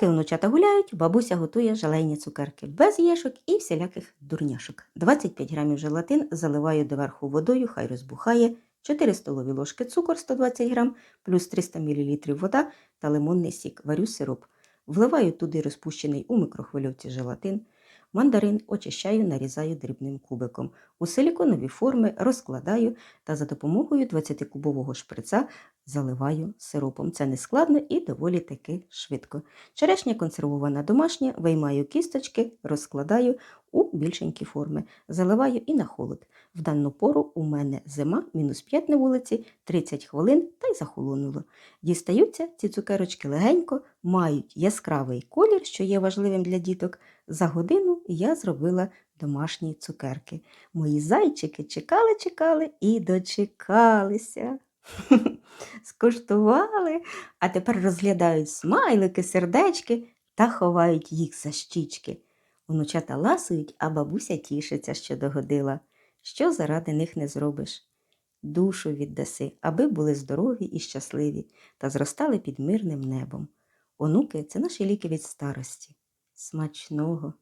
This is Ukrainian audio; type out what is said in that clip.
Поки внучата гуляють, бабуся готує желейні цукерки без єшок і всіляких дурняшок. 25 грамів желатин заливаю доверху водою, хай розбухає, 4 столові ложки цукор 120 грам, плюс 300 мл вода та лимонний сік. Варю сироп. Вливаю туди розпущений у мікрохвильовці желатин. Мандарин очищаю, нарізаю дрібним кубиком. У силіконові форми розкладаю та за допомогою 20-кубового шприца заливаю сиропом. Це не складно і доволі таки швидко. Черешня консервована домашня, виймаю кісточки, розкладаю у більшенькі форми, заливаю і на холод. В дану пору у мене зима, мінус 5 на вулиці, 30 хвилин та й захолонуло. Дістаються ці цукерочки легенько, мають яскравий колір, що є важливим для діток. За годину я зробила домашні цукерки. Мої зайчики чекали, чекали і дочекалися. Скуштували, а тепер розглядають смайлики, сердечки та ховають їх за щічки. Внучата ласують, а бабуся тішиться, що догодила. Що заради них не зробиш? Душу віддаси, аби були здорові і щасливі та зростали під мирним небом. Онуки це наші ліки від старості. Смачного!